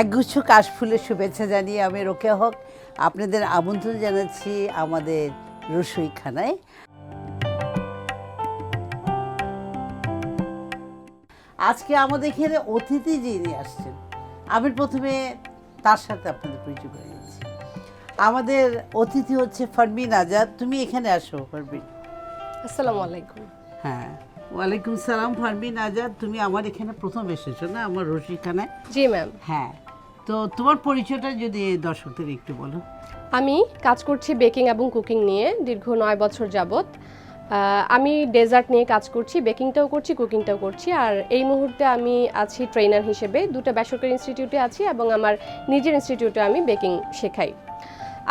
একগুচ্ছ কাশফুলের শুভেচ্ছা জানিয়ে আমি রোকে হক। আপনাদের আমন্ত্রণ জানাচ্ছি আমাদের রসইখানায়। আজকে আমাদের এখানে অতিথি যিনি আসছেন আমি প্রথমে তার সাথে আপনাদের পরিচয় করে দিচ্ছি। আমাদের অতিথি হচ্ছে ফারবিন আজাদ। তুমি এখানে আসো ফারবিন আসসালামু আলাইকুম। হ্যাঁ ওয়ালাইকুম সালাম ফারবিন আজাদ। তুমি আমার এখানে প্রথম এসেছ না আমার রসিখানায় জি ম্যাম হ্যাঁ তো তোমার পরিচয়টা যদি দর্শকদের একটু বলো। আমি কাজ করছি বেকিং এবং কুকিং নিয়ে দীর্ঘ নয় বছর যাবত আমি ডেজার্ট নিয়ে কাজ করছি, বেকিংটাও করছি, কুকিংটাও করছি। আর এই মুহূর্তে আমি আছি ট্রেনার হিসেবে, দুটো বেসরকারি ইনস্টিটিউটে আছি এবং আমার নিজের ইনস্টিটিউটে আমি বেকিং শেখাই।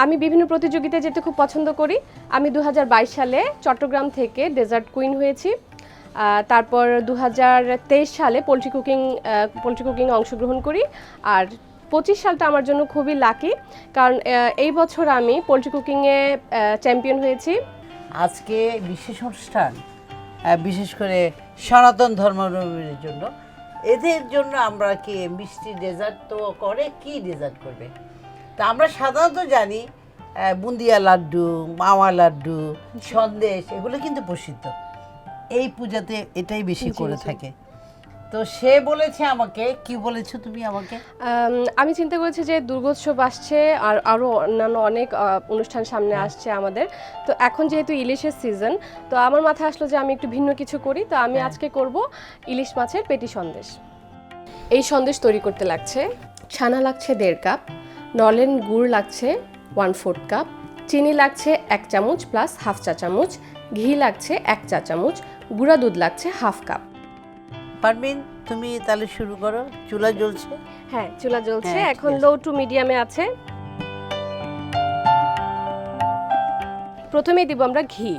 আমি বিভিন্ন প্রতিযোগিতায় যেতে খুব পছন্দ করি। আমি দু হাজার বাইশ সালে চট্টগ্রাম থেকে ডেজার্ট কুইন হয়েছি। তারপর দু হাজার তেইশ সালে পোলট্রি কুকিং পোলট্রি কুকিংয়ে অংশগ্রহণ করি। আর পঁচিশ সালটা আমার জন্য খুবই লাকি কারণ এই বছর আমি পোলট্রি কুকিংয়ে চ্যাম্পিয়ন হয়েছি। আজকে বিশেষ অনুষ্ঠান বিশেষ করে সনাতন ধর্মাবলম্বীদের জন্য। এদের জন্য আমরা কি মিষ্টি ডেজার্ট তো করে কি ডেজার্ট করবে? তা আমরা সাধারণত জানি বুন্দিয়া লাড্ডু মাওয়া লাড্ডু সন্দেশ এগুলো কিন্তু প্রসিদ্ধ। এই পূজাতে এটাই বেশি করে থাকে। তো সে বলেছে আমাকে কি বলেছ তুমি আমাকে? আমি চিন্তা করেছি যে দুর্গোৎসব আসছে আর আরও অন্যান্য অনেক অনুষ্ঠান সামনে আসছে আমাদের। তো এখন যেহেতু ইলিশের সিজন তো আমার মাথায় আসলো যে আমি একটু ভিন্ন কিছু করি। তো আমি হ্যাঁ। আজকে করব ইলিশ মাছের পেটি সন্দেশ। এই সন্দেশ তৈরি করতে লাগছে। ছানা লাগছে দেড় কাপ নলেন গুড় লাগছে ওয়ান ফোর্থ কাপ চিনি লাগছে এক চামচ প্লাস হাফ চা চামচ ঘি লাগছে এক চা চামচ গুঁড়া দুধ লাগছে হাফ কাপ পারমিন তুমি তাহলে শুরু করো। চুলা জ্বলছে? হ্যাঁ চুলা জ্বলছে। হ্যাঁ, ঠিক এখন আছে। লো টু মিডিয়ামে আছে। প্রথমেই দিব আমরা ঘি।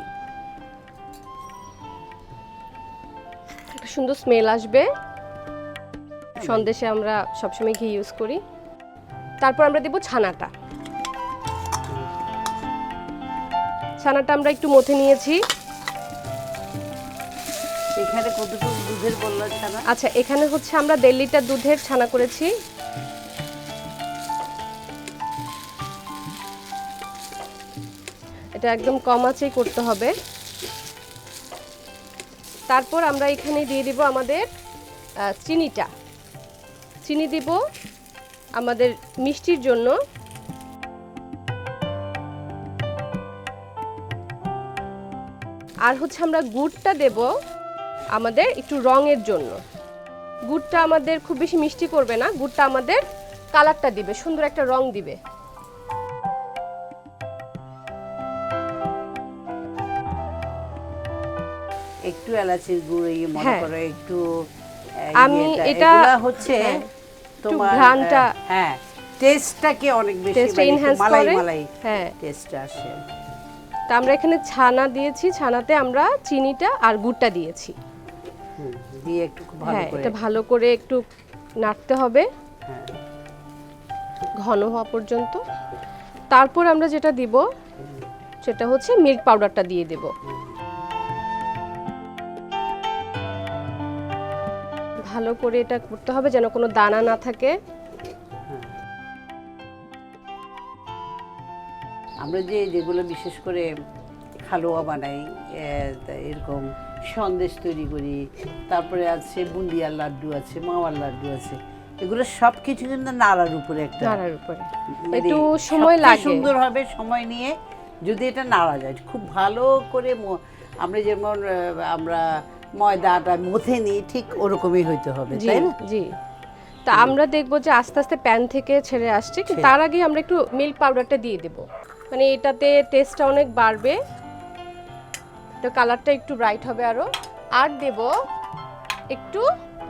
একটা সুন্দর স্মেল আসবে। সন্দেশে আমরা সবসময় ঘি ইউজ করি। তারপর আমরা দেব ছানাটা। ছানাটা আমরা একটু মথে নিয়েছি। এখানে কতটুকু দুধের বলল ছানা। আচ্ছা এখানে হচ্ছে আমরা দেড় লিটার দুধের ছানা করেছি। এটা একদম কম আঁচেই করতে হবে। তারপর আমরা এখানে দিয়ে দিব আমাদের চিনিটা। চিনি দিব আমাদের মিষ্টির জন্য। আর হচ্ছে আমরা গুড়টা দেব। আমাদের একটু রঙের জন্য। গুড়টা আমাদের খুব বেশি মিষ্টি করবে না গুড়টা আমাদের কালারটা দিবে সুন্দর একটা রং দিবে। একটু এলাচির গুঁড়ো মনে হ্যাঁ। করো একটু আমি এটা- হচ্ছে হ্যাঁ, তোমার ঘ্রাণটা- হ্যাঁ টেস্টটাকে অনেক বেশি টেস্টটা মানে একটু ইনহ্যান্স মালাই করে মালাই হ্যাঁ। টেস্ট আসে। তা আমরা এখানে ছানা দিয়েছি ছানাতে আমরা চিনিটা আর গুড়টা দিয়েছি। দিয়ে একটু ভালো হ্যাঁ করে এটা ভালো করে একটু নাড়তে হবে। হ্যাঁ। ঘন হওয়া পর্যন্ত। তারপর আমরা যেটা দিব সেটা হচ্ছে মিল্ক পাউডারটা দিয়ে দেব। ভালো করে এটা করতে হবে যেন কোনো দানা না থাকে। আমরা যে যেগুলো বিশেষ করে হালুয়া বানাই এরকম সন্দেশ তৈরি করি তারপরে আছে বুন্দিয়ার লাড্ডু আছে মাওয়ার লাড্ডু আছে। এগুলো সব কিছু কিন্তু নাড়ার উপরে একটা নাড়ার উপরে। মানে একটু সময় লাগে। সুন্দর হবে সময় নিয়ে যদি এটা নাড়া যায়। খুব ভালো করে আমরা যেমন আমরা ময়দাটা মথে নিই ঠিক ওরকমই হইতে হবে জি তাই না? জি। তা আমরা দেখব যে আস্তে আস্তে প্যান থেকে ছেড়ে আসছে তার আগে আমরা একটু মিল্ক পাউডারটা দিয়ে দেব। মানে এটাতে টেস্টটা অনেক বাড়বে। তো কালারটা একটু ব্রাইট হবে আরও। আর দেব একটু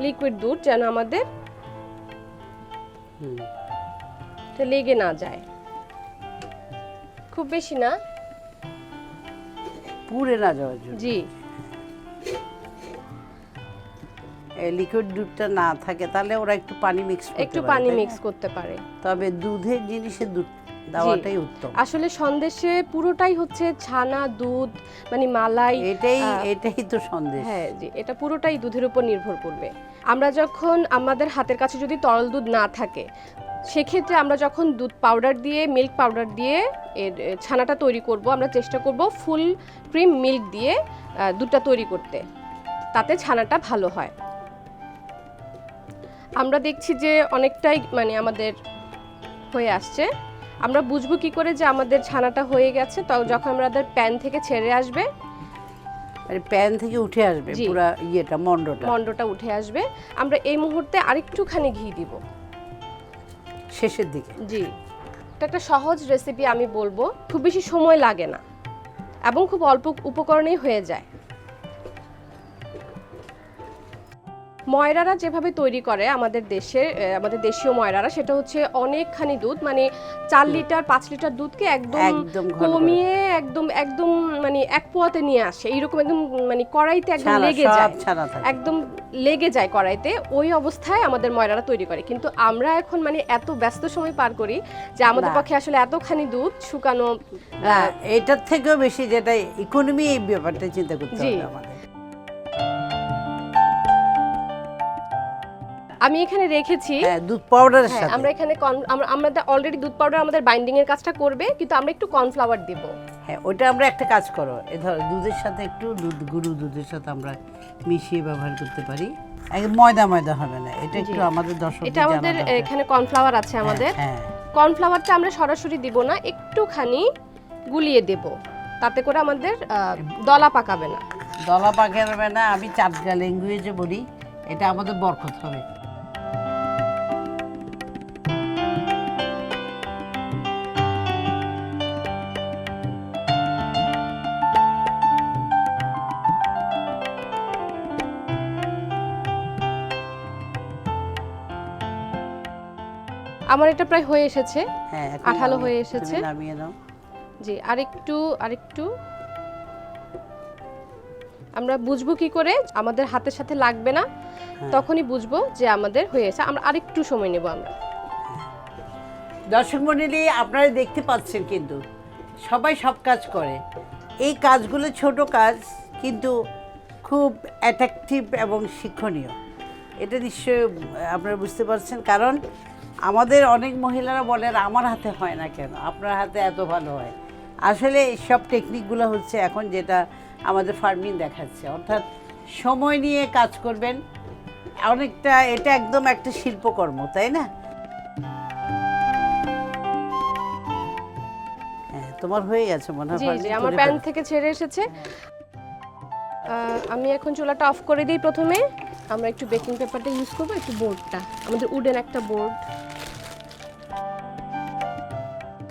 লিকুইড দুধ যেন আমাদের লেগে না যায়। খুব বেশি না? পুড়ে না যাওয়ার জন্য। জি। লিকুইড দুধটা না থাকে তাহলে ওরা একটু পানি মিক্স একটু পানি মিক্স করতে পারে। তবে দুধের জিনিসে দুধ দেওয়াটাই উত্তম। আসলে সন্দেশে পুরোটাই হচ্ছে ছানা দুধ মানে মালাই এটাই এটাই তো সন্দেশ। হ্যাঁ জি এটা পুরোটাই দুধের উপর নির্ভর করবে। আমরা যখন আমাদের হাতের কাছে যদি তরল দুধ না থাকে সেক্ষেত্রে আমরা যখন দুধ পাউডার দিয়ে মিল্ক পাউডার দিয়ে এর ছানাটা তৈরি করব আমরা চেষ্টা করব ফুল ক্রিম মিল্ক দিয়ে দুধটা তৈরি করতে তাতে ছানাটা ভালো হয়। আমরা দেখছি যে অনেকটাই মানে আমাদের হয়ে আসছে। আমরা বুঝব কি করে যে আমাদের ছানাটা হয়ে গেছে তো যখন আমাদের প্যান থেকে ছেড়ে আসবে। প্যান থেকে উঠে আসবে। পুরা ইয়েটা মন্ডটা মন্ডটা উঠে আসবে। আমরা এই মুহূর্তে আরেকটুখানি ঘি দিব। শেষের দিকে। জি। এটা একটা সহজ রেসিপি আমি বলব খুব বেশি সময় লাগে না এবং খুব অল্প উপকরণেই হয়ে যায়। ময়রারা যেভাবে তৈরি করে আমাদের দেশে আমাদের দেশীয় ময়রারা সেটা হচ্ছে অনেকখানি দুধ মানে চার লিটার পাঁচ লিটার দুধকে একদম কমিয়ে একদম একদম মানে এক পোয়াতে নিয়ে আসে। এইরকম একদম মানে কড়াইতে একদম লেগে যায়। একদম লেগে যায় কড়াইতে ওই অবস্থায় আমাদের ময়রারা তৈরি করে। কিন্তু আমরা এখন মানে এত ব্যস্ত সময় পার করি যে আমাদের পক্ষে আসলে এতখানি দুধ শুকানো এটার থেকেও বেশি যেটা ইকোনমি এই ব্যাপারটা চিন্তা করতে হবে আমাদের। আমি এখানে রেখেছি। হ্যাঁ দুধ পাউডারের হ্যাঁ সাথে। আমরা এখানে আমরা আমাদের অলরেডি দুধ পাউডার আমাদের বাইন্ডিং এর কাজটা করবে কিন্তু আমরা একটু কর্নফ্লাওয়ার দিব। হ্যাঁ ওটা আমরা একটা কাজ করো এ ধর দুধের সাথে একটু দুধ গুঁড়ো দুধের সাথে আমরা মিশিয়ে ব্যবহার করতে পারি। ময়দা ময়দা হবে না এটা একটু আমাদের দর্শক এটা আমাদের এখানে কর্নফ্লাওয়ার আছে আমাদের। হ্যাঁ। কর্নফ্লাওয়ারটা আমরা সরাসরি দিব না একটুখানি গুলিয়ে দেব তাতে করে আমাদের দলা পাকাবে না। দলা পাকাবে না আমি চাটগা ল্যাঙ্গুয়েজে বলি এটা আমাদের বরকত হবে। আমার এটা প্রায় হয়ে এসেছে। হ্যাঁ এখন আঠালো হয়ে তুমি এসেছে। নামিয়ে নাও জি আরেকটু আরেকটু। আমরা বুঝব কি করে? আমাদের হাতের সাথে লাগবে না। তখনই বুঝব যে আমাদের হয়েছে আমরা আরেকটু সময় নেব আমরা। দর্শক মন্ডলী আপনারা দেখতে পাচ্ছেন কিন্তু সবাই সব কাজ করে। এই কাজগুলো ছোট কাজ কিন্তু খুব অ্যাট্রাকটিভ এবং শিক্ষণীয়। এটা নিশ্চয়ই আপনারা বুঝতে পারছেন। কারণ আমাদের অনেক মহিলারা বলেন আমার হাতে হয় না কেন? আপনার হাতে এত ভালো হয়। আসলে সব টেকনিকগুলো হচ্ছে এখন যেটা আমাদের ফার্মিং দেখাচ্ছে। অর্থাৎ সময় নিয়ে কাজ করবেন অনেকটা এটা একদম একটা শিল্পকর্ম তাই না? হ্যাঁ তোমার হয়ে গেছে মনে হয় আমার প্যান থেকে ছেড়ে এসেছে। আমি এখন চুলাটা অফ করে দিই প্রথমে। আমরা একটু বেকিং পেপারটা ইউজ করব একটু বোর্ডটা আমাদের উডেন একটা বোর্ড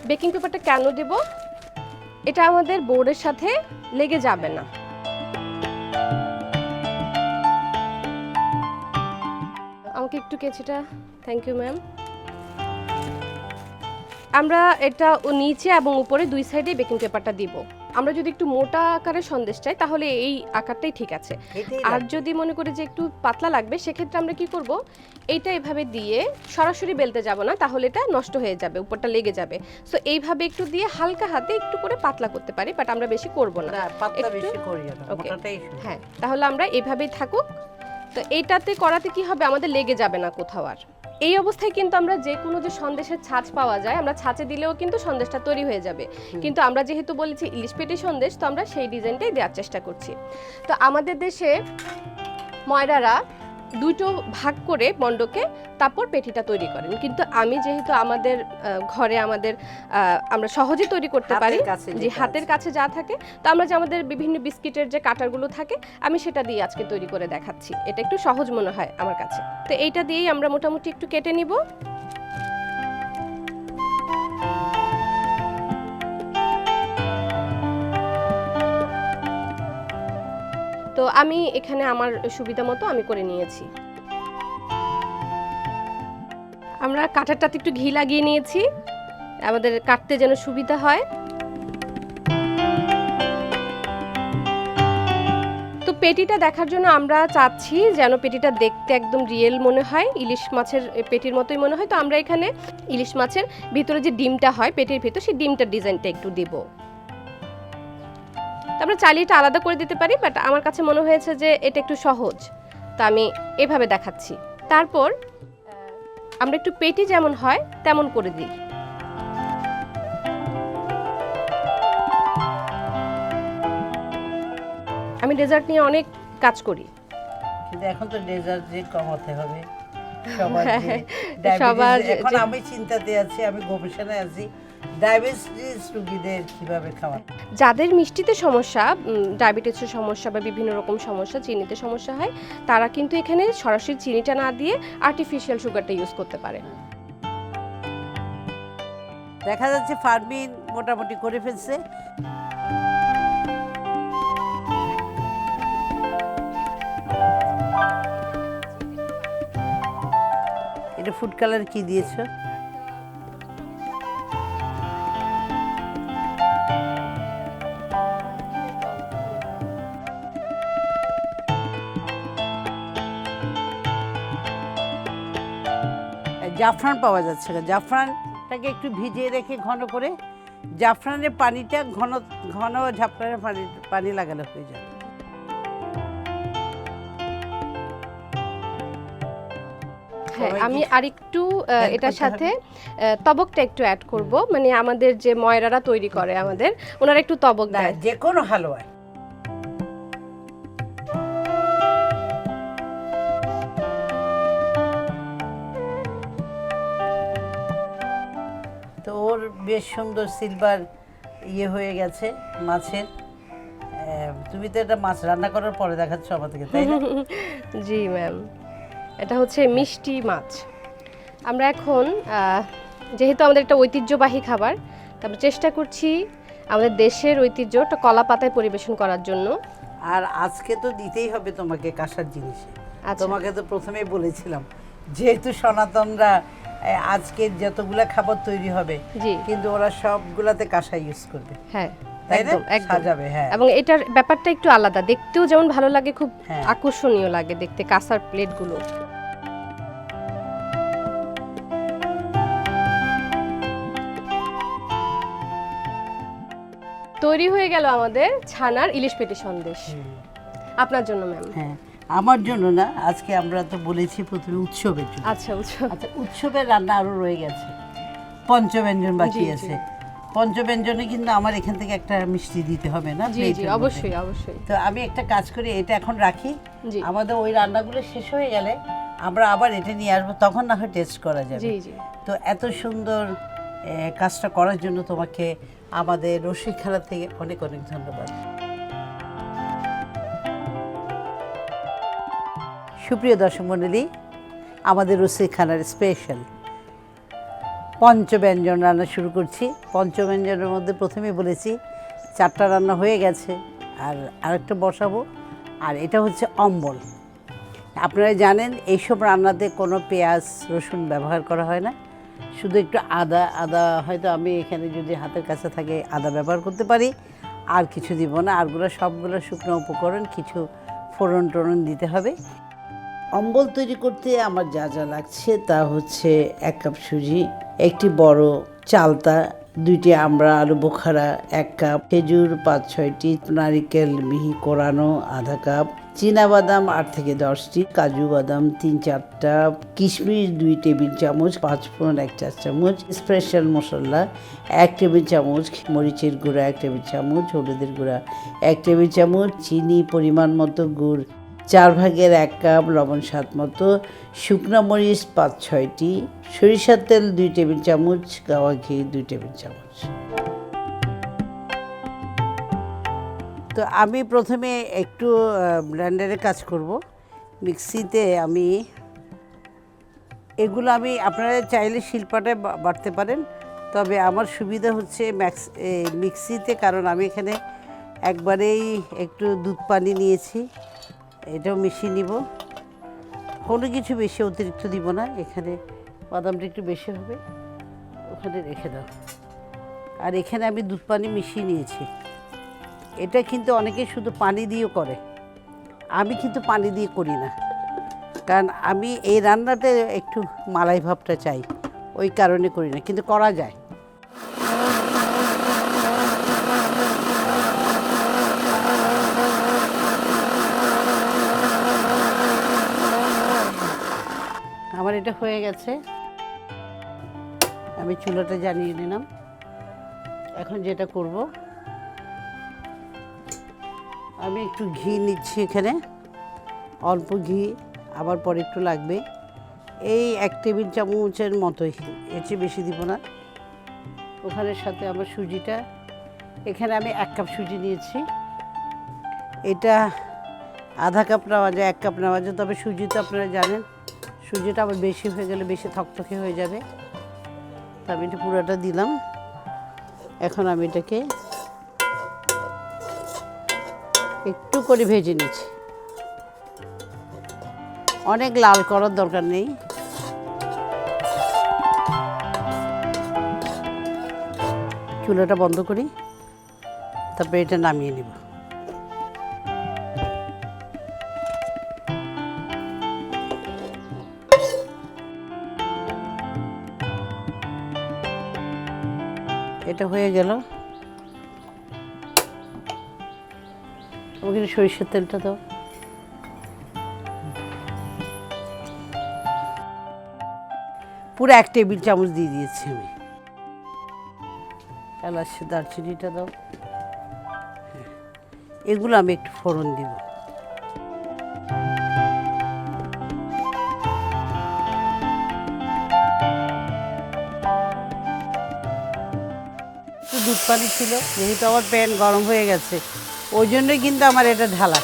বেকিং পেপারটা কেন দেব? এটা আমাদের বোর্ডের সাথে লেগে যাবে না। আমাকে একটু কেচিটা থ্যাংক ইউ ম্যাম আমরা এটা নিচে এবং উপরে দুই সাইডে বেকিং পেপারটা দিব। আমরা যদি একটু মোটা আকারের সন্দেশ চাই তাহলে এই আকারটাই ঠিক আছে। আর যদি মনে করি যে একটু পাতলা লাগবে সেক্ষেত্রে আমরা কি করব? এইটা এভাবে দিয়ে সরাসরি বেলতে যাব না তাহলে এটা নষ্ট হয়ে যাবে উপরটা লেগে যাবে। সো এইভাবে একটু দিয়ে হালকা হাতে একটু করে পাতলা করতে পারি বাট আমরা বেশি করব না। হ্যাঁ তাহলে আমরা এইভাবেই থাকুক। তো এইটাতে করাতে কি হবে? আমাদের লেগে যাবে না কোথাও আর। এই অবস্থায় কিন্তু আমরা যে কোনো যে সন্দেশের ছাঁচ পাওয়া যায় আমরা ছাঁচে দিলেও কিন্তু সন্দেশটা তৈরি হয়ে যাবে। কিন্তু আমরা যেহেতু বলেছি ইলিশ পেটি সন্দেশ তো আমরা সেই ডিজাইনটাই দেওয়ার চেষ্টা করছি। তো আমাদের দেশে ময়রারা দুটো ভাগ করে মণ্ডকে তারপর পেটিটা তৈরি করেন। কিন্তু আমি যেহেতু আমাদের ঘরে আমাদের আমরা সহজে তৈরি করতে পারি যে হাতের কাছে যা থাকে তো আমরা যে আমাদের বিভিন্ন বিস্কিটের যে কাটারগুলো থাকে আমি সেটা দিয়ে আজকে তৈরি করে দেখাচ্ছি। এটা একটু সহজ মনে হয় আমার কাছে। তো এইটা দিয়েই আমরা মোটামুটি একটু কেটে নিব। তো আমি এখানে আমার সুবিধা মতো আমি করে নিয়েছি। আমরা কাটারটাতে একটু ঘি লাগিয়ে নিয়েছি। আমাদের কাটতে যেন সুবিধা হয়। তো পেটিটা দেখার জন্য আমরা চাচ্ছি যেন পেটিটা দেখতে একদম রিয়েল মনে হয়। ইলিশ মাছের পেটির মতোই মনে হয়। তো আমরা এখানে ইলিশ মাছের ভিতরে যে ডিমটা হয়, পেটির ভিতর সেই ডিমটার ডিজাইনটা একটু দিব। আমরা চালিয়ে এটা আলাদা করে দিতে পারি বাট আমার কাছে মনে হয়েছে যে এটা একটু সহজ। তা আমি এভাবে দেখাচ্ছি। তারপর আমরা একটু পেটি যেমন হয় তেমন করে দিই। আমি ডেজার্ট নিয়ে অনেক কাজ করি। কিন্তু এখন তো ডেজার্ট যে কমাতে হবে সবার হ্যাঁ, সবার এখন আমি চিন্তাতে আছি আমি গবেষণায় আছি ডায়াবেটিস রোগীদের কীভাবে খাওয়া যাদের মিষ্টিতে সমস্যা ডায়াবেটিসের সমস্যা বা বিভিন্ন রকম সমস্যা চিনিতে সমস্যা হয় তারা কিন্তু এখানে সরাসরি চিনিটা না দিয়ে আর্টিফিশিয়াল সুগারটা ইউজ করতে পারে। দেখা যাচ্ছে ফার্মিন মোটামুটি করে ফেলছে। এটা ফুড কালার কি দিয়েছ? জাফরান পাওয়া যাচ্ছে না। জাফরানটাকে একটু ভিজিয়ে রেখে ঘন করে জাফরানের পানিটা ঘন ঘন জাফরানের পানি পানি লাগালে হয়ে যাবে। হ্যাঁ আমি আরেকটু এটার সাথে তবকটা একটু অ্যাড করব। মানে আমাদের যে ময়রারা তৈরি করে আমাদের ওনারা একটু তবক দেয়। যে কোনো হালুয়ায়। বেশ সুন্দর সিলভার ইয়ে হয়ে গেছে মাছের। তুমি তো এটা মাছ রান্না করার পরে দেখাচ্ছ আমাদেরকে তাই না? জি ম্যাম এটা হচ্ছে মিষ্টি মাছ। আমরা এখন যেহেতু আমাদের একটা ঐতিহ্যবাহী খাবার তো আমরা চেষ্টা করছি আমাদের দেশের ঐতিহ্য একটা কলা পাতায় পরিবেশন করার জন্য। আর আজকে তো দিতেই হবে তোমাকে কাঁসার জিনিসে। আচ্ছা। তোমাকে তো প্রথমেই বলেছিলাম যেহেতু সনাতনরা আজকে যতগুলা খাবার তৈরি হবে জি। কিন্তু ওরা সবগুলাতে কাঁসা ইউজ করবে। হ্যাঁ একদম সাজাবে হ্যাঁ। এবং এটার ব্যাপারটা একটু আলাদা। দেখতেও যেমন ভালো লাগে খুব হ্যাঁ। আকর্ষণীয় লাগে দেখতে কাঁসার প্লেটগুলো। তৈরি হয়ে গেল আমাদের ছানার ইলিশ পেটি সন্দেশ। আপনার জন্য ম্যাম। হ্যাঁ। আমার জন্য না আজকে আমরা তো বলেছি প্রথমে উৎসবের জন্য। আচ্ছা বুঝছ আচ্ছা উৎসবের রান্না আরও রয়ে গেছে। পঞ্চব্যঞ্জন বাকি। আছে। পঞ্চব্যঞ্জনে কিন্তু আমার এখান থেকে একটা মিষ্টি দিতে হবে না জি জি অবশ্যই অবশ্যই। তো আমি একটা কাজ করি এটা এখন রাখি। আমাদের ওই রান্নাগুলো শেষ হয়ে গেলে আমরা আবার এটা নিয়ে আসব তখন না হয় টেস্ট করা যাবে। তো এত সুন্দর কাজটা করার জন্য তোমাকে আমাদের রসিক খেলা থেকে অনেক অনেক ধন্যবাদ। সুপ্রিয় দর্শক মণ্ডলী, আমাদের রসিক খানার স্পেশাল পঞ্চব্যঞ্জন রান্না শুরু করছি। পঞ্চব্যঞ্জনের মধ্যে প্রথমেই বলেছি, চারটা রান্না হয়ে গেছে, আর আরেকটা বসাবো, আর এটা হচ্ছে অম্বল। আপনারা জানেন, এইসব রান্নাতে কোনো পেঁয়াজ, রসুন ব্যবহার করা হয় না। শুধু একটু আদা আদা হয়তো আমি এখানে যদি হাতের কাছে থাকে আদা ব্যবহার করতে পারি, আর কিছু দিব না। আরগুলো সবগুলো শুকনো উপকরণ, কিছু ফোড়ন টোড়ন দিতে হবে। অম্বল তৈরি করতে আমার যা যা লাগছে তা হচ্ছে এক কাপ সুজি, একটি বড় চালতা, দুইটি আমরা আলু বোখারা, এক কাপ খেজুর, পাঁচ ছয়টি নারিকেল, মিহি কোরানো আধা কাপ বাদাম আট থেকে দশটি, কাজু বাদাম তিন চারটা, কিশমিশ দুই টেবিল চামচ, পাঁচ ফোড়ন এক চার চামচ, স্পেশাল মশলা এক টেবিল চামচ, মরিচের গুঁড়া এক টেবিল চামচ, হলুদের গুঁড়া এক টেবিল চামচ, চিনি পরিমাণ মতো গুড় চার ভাগের এক কাপ লবণ স্বাদ মতো শুকনো মরিচ পাঁচ ছয়টি, সরিষার তেল দুই টেবিল চামচ, গাওয়া ঘি দুই টেবিল চামচ। তো আমি প্রথমে একটু ব্লেন্ডারে কাজ করব। মিক্সিতে আমি এগুলো আমি, আপনারা চাইলে শিল্পাটায় বা- বাটতে পারেন। তবে আমার সুবিধা হচ্ছে ম্যাক্স মিক্সিতে, কারণ আমি এখানে একবারেই একটু দুধ পানি নিয়েছি। এটাও মিশিয়ে নিব। কোনো কিছু বেশি অতিরিক্ত দিব না। এখানে বাদামটা একটু বেশি হবে। ওখানে রেখে দাও। আর এখানে আমি দুধ পানি মিশিয়ে নিয়েছি। এটা কিন্তু অনেকে শুধু পানি দিয়েও করে। আমি কিন্তু পানি দিয়ে করি না। কারণ আমি এই রান্নাতে একটু মালাই ভাবটা চাই। ওই কারণে করি না। কিন্তু করা যায়। আমার এটা হয়ে গেছে। আমি চুলাটা জানিয়ে নিলাম। এখন যেটা করব, আমি একটু ঘি নিচ্ছি এখানে। অল্প ঘি, আবার পরে একটু লাগবে। এই এক টেবিল চামচের মতোই, এর চেয়ে বেশি দিব না। ওখানের সাথে আমার সুজিটা। এখানে আমি এক কাপ সুজি নিয়েছি। এটা আধা কাপ নেওয়া যায়, এক কাপ নেওয়া যায়, তবে সুজি তো আপনারা জানেন। সুজিটা আবার বেশি হয়ে গেলে বেশি থকথকে হয়ে যাবে। তো আমি এটা পুরোটা দিলাম। এখন আমি এটাকে একটু করে ভেজে নিচ্ছি। অনেক লাল করার দরকার নেই। চুলাটা বন্ধ করি, তারপরে এটা নামিয়ে নিব। এটা হয়ে গেল। ওখানে সরিষার তেলটা দাও। পুরো এক টেবিল চামচ দিয়ে দিয়েছি আমি। এলাচ, দারচিনিটা দাও। এগুলো আমি একটু ফোড়ন দিব। দুধ পানি ছিল, যেহেতু আমার প্যান গরম হয়ে গেছে। ওই জন্যই কিন্তু আমার এটা ঢালা।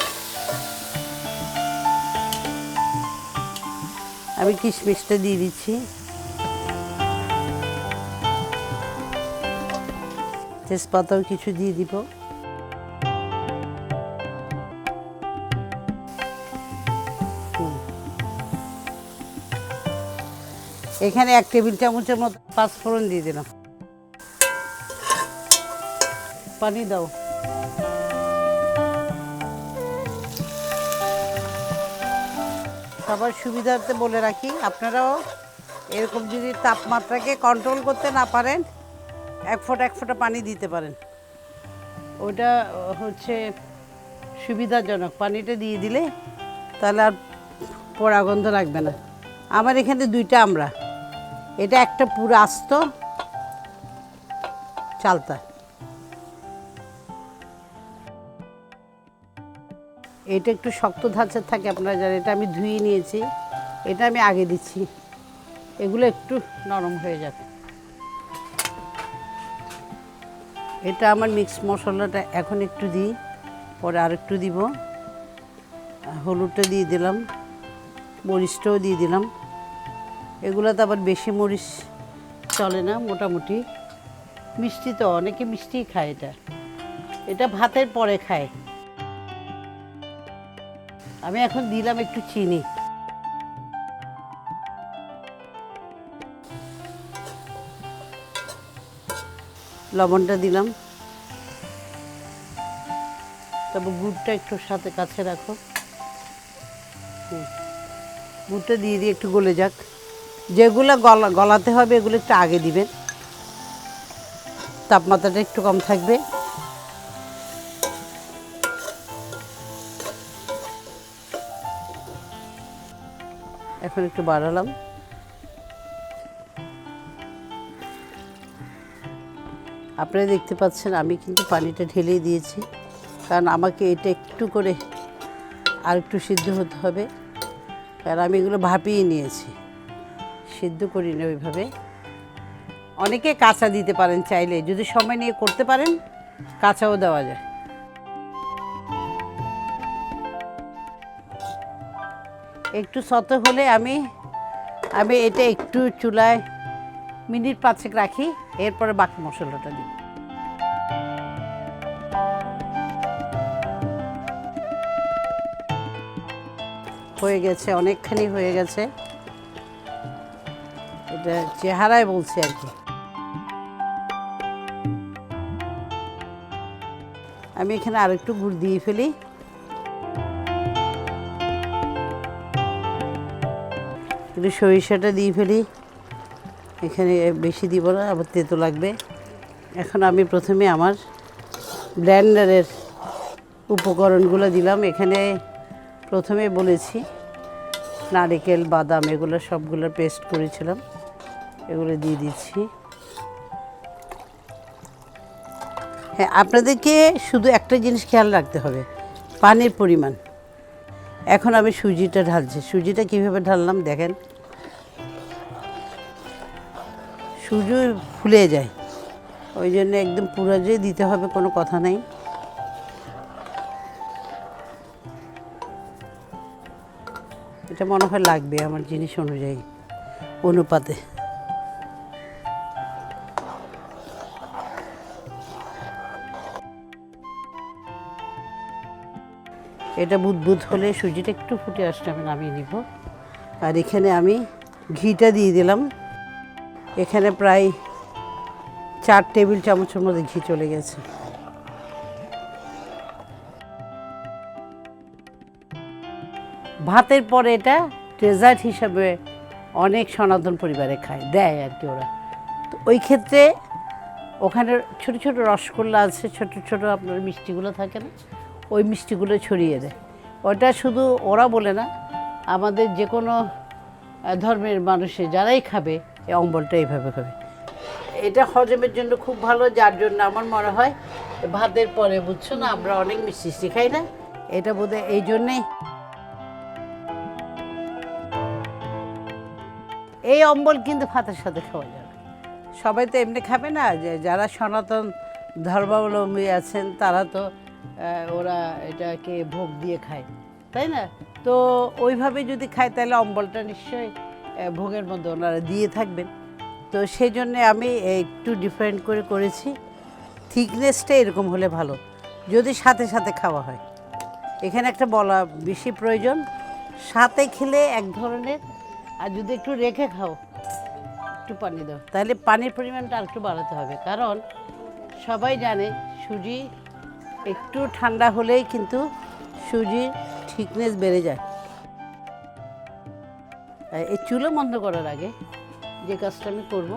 আমি কিশমিশটা দিয়ে দিচ্ছি। তেজপাতাও কিছু দিয়ে দিব। এখানে এক টেবিল চামচের মতো পাঁচফোড়ন দিয়ে দিলাম। পানি দাও। সবার সুবিধার্থে বলে রাখি, আপনারাও এরকম যদি তাপমাত্রাকে কন্ট্রোল করতে না পারেন, এক ফোঁটা এক ফোঁটা পানি দিতে পারেন। ওটা হচ্ছে সুবিধাজনক, পানিটা দিয়ে দিলে তাহলে আর পোড়া গন্ধ লাগবে না। আমার এখানে দুইটা আমরা, এটা একটা পুরো আস্ত চালতা। এটা একটু শক্ত ধাঁচের থাকে আপনারা জানেন, এটা আমি ধুয়ে নিয়েছি, এটা আমি আগে দিচ্ছি। এগুলো একটু নরম হয়ে যাবে। এটা আমার মিক্স মশলাটা এখন একটু দিই, পরে আর একটু দিব। হলুদটা দিয়ে দিলাম, মরিচটাও দিয়ে দিলাম। এগুলোতে আবার বেশি মরিচ চলে না, মোটামুটি। মিষ্টি তো, অনেকে মিষ্টিই খায় এটা। এটা ভাতের পরে খায়। আমি এখন দিলাম একটু চিনি। লবণটা দিলাম। তারপর গুড়টা একটু সাথে কাছে রাখো। গুড়টা দিয়ে দিয়ে একটু গলে যাক। যেগুলো গলা গলাতে হবে, এগুলো একটু আগে দিবেন। তাপমাত্রাটা একটু কম থাকবে। এখন একটু বাড়ালাম। আপনারা দেখতে পাচ্ছেন, আমি কিন্তু পানিটা ঢেলে দিয়েছি। কারণ আমাকে এটা একটু করে আর একটু সিদ্ধ হতে হবে। কারণ আমি এগুলো ভাপিয়ে নিয়েছি। সিদ্ধ করি না ওইভাবে। অনেকে কাঁচা দিতে পারেন চাইলে। যদি সময় নিয়ে করতে পারেন, কাঁচাও দেওয়া যায়। একটু শত হলে আমি আমি এটা একটু চুলায় মিনিট পাঁচেক রাখি, এরপরে বাকি মশলাটা দিই। হয়ে গেছে, অনেকখানি হয়ে গেছে। এটা চেহারায় বলছি আর কি। আমি এখানে আরেকটু গুড় দিয়ে ফেলি। একটু সরিষাটা দিয়ে ফেলি, এখানে বেশি দিব না, আবার তেতো লাগবে। এখন আমি প্রথমে আমার ব্ল্যান্ডারের উপকরণগুলো দিলাম। এখানে প্রথমে বলেছি, নারিকেল, বাদাম, এগুলো সবগুলো পেস্ট করেছিলাম। এগুলো দিয়ে দিচ্ছি। হ্যাঁ আপনাদেরকে শুধু একটা জিনিস খেয়াল রাখতে হবে, পানির পরিমাণ। এখন আমি সুজিটা ঢালছি। সুজিটা কীভাবে ঢাললাম দেখেন। সুজি ফুলে যায়। ওই জন্য একদম পুরো যে দিতে হবে কোনো কথা নেই। এটা মনে হয় লাগবে আমার জিনিস অনুযায়ী, অনুপাতে। এটা বুদবুদ হলে সুজিটা একটু ফুটে আসলে আমি নামিয়ে নিব। আর এখানে আমি ঘিটা দিয়ে দিলাম। এখানে প্রায় চার টেবিল চামচের মধ্যে ঘি চলে গেছে। ভাতের পরে এটা ডেজার্ট হিসাবে অনেক সনাতন পরিবারে খায়, দেয় আর কি ওরা। তো ওই ক্ষেত্রে ওখানে ছোট ছোট রসগোল্লা আছে, ছোট ছোট আপনার মিষ্টিগুলো থাকে না, ওই মিষ্টিগুলো ছড়িয়ে দেয়। ওটা শুধু ওরা বলে না, আমাদের যে কোনো ধর্মের মানুষে যারাই খাবে এই অম্বলটা এইভাবে খাবে এটা হজমের জন্য খুব ভালো, যার জন্য আমার মনে হয় ভাতের পরে, বুঝছ না, আমরা অনেক মিষ্টি খাই না। এটা বোধহয় এই জন্যেই। এই অম্বল কিন্তু ভাতের সাথে খাওয়া যাবে। সবাই তো এমনি খাবে না, যে যারা সনাতন ধর্মাবলম্বী আছেন, তারা তো ওরা এটাকে ভোগ দিয়ে খায়, তাই না? তো ওইভাবে যদি খায়, তাহলে অম্বলটা নিশ্চয়ই ভোগের মধ্যে ওনারা দিয়ে থাকবেন। তো সেই জন্যে আমি একটু ডিফারেন্ট করে করেছি। থিকনেসটা এরকম হলে ভালো, যদি সাথে সাথে খাওয়া হয়। এখানে একটা বলা বেশি প্রয়োজন, সাথে খেলে এক ধরনের, আর যদি একটু রেখে খাও, একটু পানি দাও, তাহলে পানির পরিমাণটা আর একটু বাড়াতে হবে। কারণ সবাই জানে সুজি একটু ঠান্ডা হলেই কিন্তু সুজির ঠিকনেস বেড়ে যায়। এই চুলো বন্ধ করার আগে যে কাজটা আমি করব,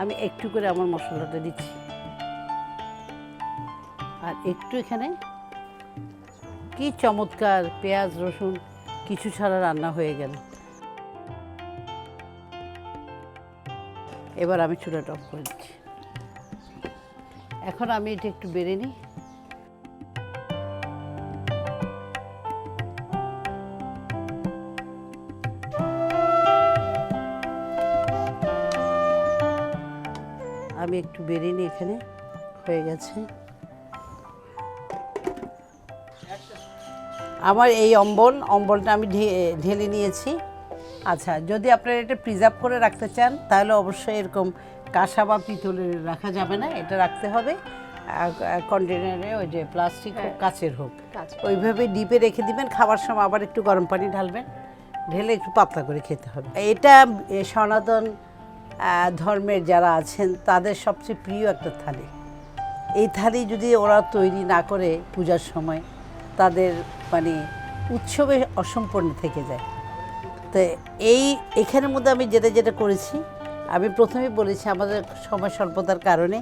আমি একটু করে আমার মশলাটা দিচ্ছি। আর একটু এখানে কি চমৎকার পেঁয়াজ, রসুন, কিছু ছাড়া রান্না হয়ে গেল। এবার আমি চুলাটা অফ করে দিচ্ছি। এখন আমি এটা একটু বেড়ে নিই। একটু বেড়ে নিই এখানে হয়ে গেছে। আমার এই অম্বল অম্বলটা আমি ঢেলে নিয়েছি। আচ্ছা যদি আপনারা এটা প্রিজার্ভ করে রাখতে চান তাহলে অবশ্যই এরকম কাঁসা বা পিতলের রাখা যাবে না এটা রাখতে হবে। কন্টেনারে ওই যে প্লাস্টিক হোক কাচের হোক। ওইভাবে ডিপে রেখে দিবেন খাবার সময় আবার একটু গরম পানি ঢালবেন। ঢেলে একটু পাতলা করে খেতে হবে। এটা সনাতন ধর্মের যারা আছেন, তাদের সবচেয়ে প্রিয় একটা থালি। এই থালি যদি ওরা তৈরি না করে পূজার সময়, তাদের মানে উৎসবে অসম্পূর্ণ থেকে যায়। তো এই, এখানের মধ্যে আমি যেটা যেটা করেছি, আমি প্রথমেই বলেছি আমাদের সময় স্বল্পতার কারণে,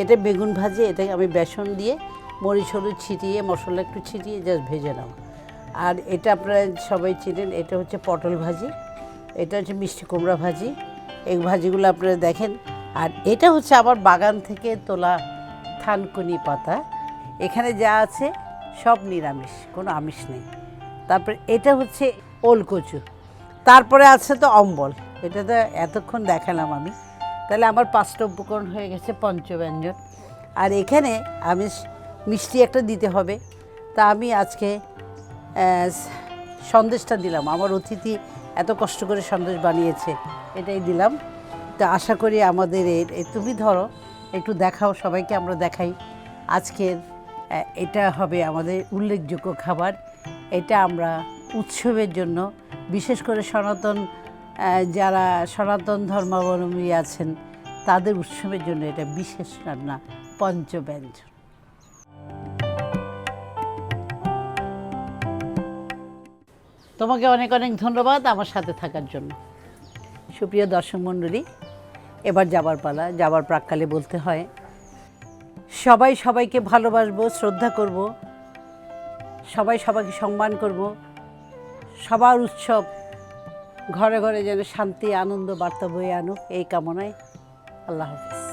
এটা বেগুন ভাজি, এটা আমি বেসন দিয়ে মরিচ, হলুদ ছিটিয়ে, মশলা একটু ছিটিয়ে জাস্ট ভেজে নাও আর এটা আপনারা সবাই চিনেন, এটা হচ্ছে পটল ভাজি, এটা হচ্ছে মিষ্টি কুমড়া ভাজি এই ভাজিগুলো আপনারা দেখেন। আর এটা হচ্ছে আমার বাগান থেকে তোলা থানকুনি পাতা। এখানে যা আছে সব নিরামিষ, কোনো আমিষ নেই। তারপরে এটা হচ্ছে ওল কচু তারপরে আছে তো অম্বল। এটা তো এতক্ষণ দেখালাম আমি। তাহলে আমার পাঁচটা উপকরণ হয়ে গেছে পঞ্চব্যঞ্জন। আর এখানে আমি মিষ্টি একটা দিতে হবে। তা আমি আজকে সন্দেশটা দিলাম। আমার অতিথি এত কষ্ট করে সন্দেশ বানিয়েছে, এটাই দিলাম। তো আশা করি আমাদের এর এ, তুমি ধরো, একটু দেখাও, সবাইকে আমরা দেখাই। আজকের এটা হবে আমাদের উল্লেখযোগ্য খাবার। এটা আমরা উৎসবের জন্য, বিশেষ করে সনাতন যারা সনাতন ধর্মাবলম্বী আছেন, তাদের উৎসবের জন্য এটা বিশেষ রান্না, পঞ্চব্যঞ্জন। তোমাকে অনেক অনেক ধন্যবাদ আমার সাথে থাকার জন্য। সুপ্রিয় দর্শক মণ্ডলী, এবার যাবার পালা, যাবার প্রাককালে বলতে হয়, সবাই সবাইকে ভালোবাসবো, শ্রদ্ধা করব, সবাই সবাইকে সম্মান করব, সবার উৎসব ঘরে ঘরে যেন শান্তি, আনন্দ, বার্তা বয়ে আনুক, এই কামনায় আল্লাহ হাফিজ।